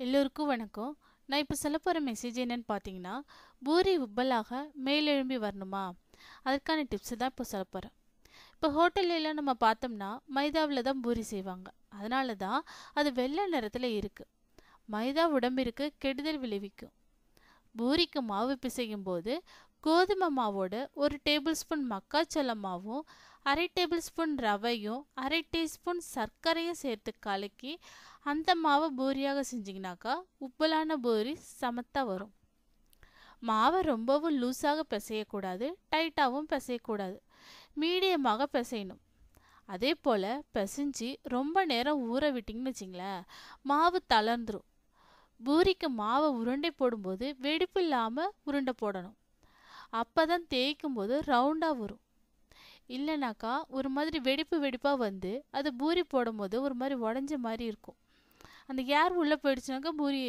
எல்லோருக்கும் வணக்கம். நான் இப்போ சொல்ல போகிற மெசேஜ் என்னன்னு பார்த்தீங்கன்னா பூரி உப்பலாக மேலெழும்பி வரணுமா? அதற்கான டிப்ஸு தான் இப்போ சொல்ல போகிறேன் இப்போ ஹோட்டல்லாம் நம்ம பார்த்தோம்னா மைதாவில் தான் பூரி செய்வாங்க. அதனால தான் அது வெள்ளை நிறத்தில் இருக்குது மைதா உடம்பிற்கு கெடுதல் விளைவிக்கும். பூரிக்கு மாவு பிசையும் போது கோதுமை மாவோட ஒரு டேபிள் ஸ்பூன் மக்காச்சோள மாவும் அரை டேபிள் ஸ்பூன் ரவையும் அரை டீஸ்பூன் சர்க்கரையும் சேர்த்து கலக்கி அந்த மாவை பூரியாக செஞ்சிங்கனாக்கா உப்பலான பூரி சமத்தாக வரும். மாவை ரொம்பவும் லூஸாக பிசையக்கூடாது டைட்டாகவும் பிசையக்கூடாது மீடியமாக பிசையணும். அதே போல் பிசைஞ்சு ரொம்ப நேரம் ஊற விட்டிங்கன்னு வச்சிங்களேன் மாவு தளர்ந்துடும் பூரிக்கு மாவை உருண்டை போடும்போது வெடிப்பு இல்லாமல் உருண்டை போடணும். அப்போ தான் தேய்க்கும் போது ரவுண்டாக வரும். இல்லைனாக்கா ஒரு மாதிரி வெடிப்பு வெடிப்பாக வந்து அது பூரி போடும்போது ஒரு மாதிரி உடஞ்ச மாதிரி இருக்கும். அந்த ஏர் உள்ளே போயிடுச்சுனாக்கா பூரி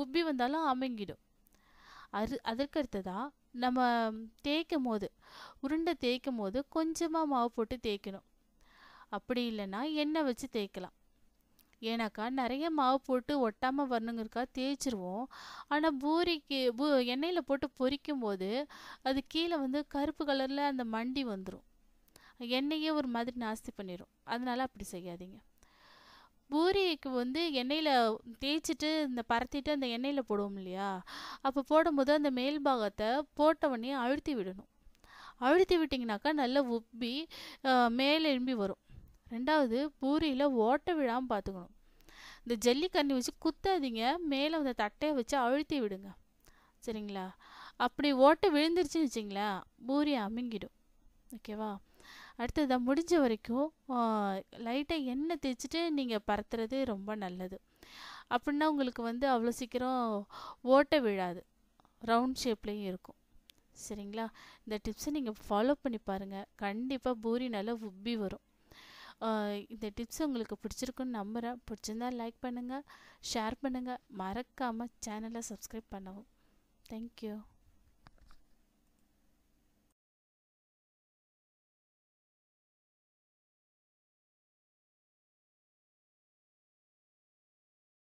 உப்பி வந்தாலும் அமைங்கிடும். அது அதற்கடுத்ததாக நம்ம தேய்க்கும் போது உருண்டை தேய்க்கும் போது கொஞ்சமாக மாவு போட்டு தேய்க்கணும். அப்படி இல்லைன்னா எண்ணெய் வச்சு தேய்க்கலாம். ஏன்னாக்கா நிறைய மாவு போட்டு ஒட்டாமல் வரணுங்கிறக்கா தேய்ச்சிருவோம். ஆனால் பூரிக்கு பூ எண்ணெயில் போட்டு பொரிக்கும் போது அது கீழே வந்து கருப்பு கலரில் அந்த மண்டி வந்துடும் எண்ணெயே ஒரு மாதிரி நாஸ்தி பண்ணிடும் அதனால் அப்படி செய்யாதீங்க. பூரிக்கு வந்து எண்ணெயில் தேய்ச்சிட்டு இந்த பரத்திட்டு அந்த எண்ணெயில் போடுவோம் இல்லையா? அப்போ போடும்போது அந்த மேல் பாகத்தை போட்ட உடனே அழுத்தி விடணும். அழுத்தி விட்டிங்கனாக்கா நல்லா உப்பி மேலே எழும்பி வரும். ரெண்டாவது பூரியில் ஓட்டை விழாமல் பார்த்துக்கணும் இந்த ஜல்லிக்கண்ணி வச்சு குத்தாதீங்க. மேலே அந்த தட்டையை வச்சு அழுத்தி விடுங்க. சரிங்களா? அப்படி ஓட்டை விழுந்துருச்சுன்னு வச்சிங்களேன் பூரி அமுங்கிடும். ஓகேவா? அடுத்ததாக முடிஞ்ச வரைக்கும் லைட்டாக எண்ணெய் தேய்ச்சிட்டு நீங்கள் பறத்துறது ரொம்ப நல்லது. அப்படின்னா உங்களுக்கு வந்து அவ்வளோ சீக்கிரம் ஓட்டை விழாது. ரவுண்ட் ஷேப்லேயும் இருக்கும். சரிங்களா? இந்த டிப்ஸை நீங்கள் ஃபாலோ பண்ணி பாருங்கள் கண்டிப்பாக பூரி நல்லா உப்பி வரும். இந்த டிப்ஸ் உங்களுக்கு பிடிச்சிருக்குன்னு நம்புகிறேன் பிடிச்சிருந்தா லைக் பண்ணுங்கள் ஷேர் பண்ணுங்கள் மறக்காமல் சேனலை சப்ஸ்கிரைப் பண்ணவும். தேங்க்யூ.